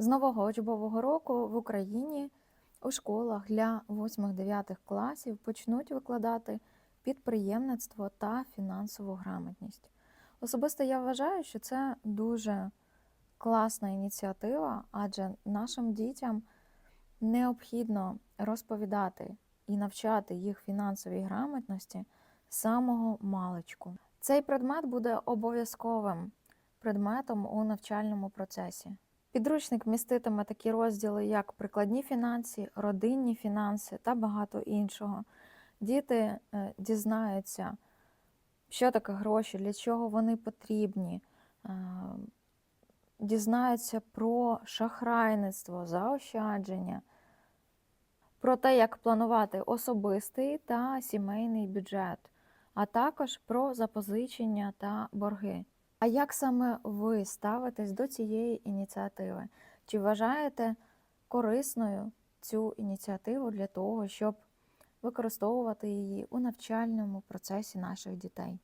З нового учбового року в Україні у школах для 8-9 класів почнуть викладати підприємництво та фінансову грамотність. Особисто я вважаю, що це дуже класна ініціатива, адже нашим дітям необхідно розповідати і навчати їх фінансовій грамотності з самого маличку. Цей предмет буде обов'язковим предметом у навчальному процесі. Підручник міститиме такі розділи, як прикладні фінанси, родинні фінанси та багато іншого. Діти е, дізнаються, що таке гроші, для чого вони потрібні, е, дізнаються про шахрайництво, заощадження, про те, як планувати особистий та сімейний бюджет, а також про запозичення та борги. А як саме ви ставитесь до цієї ініціативи? Чи вважаєте корисною цю ініціативу для того, щоб використовувати її у навчальному процесі наших дітей?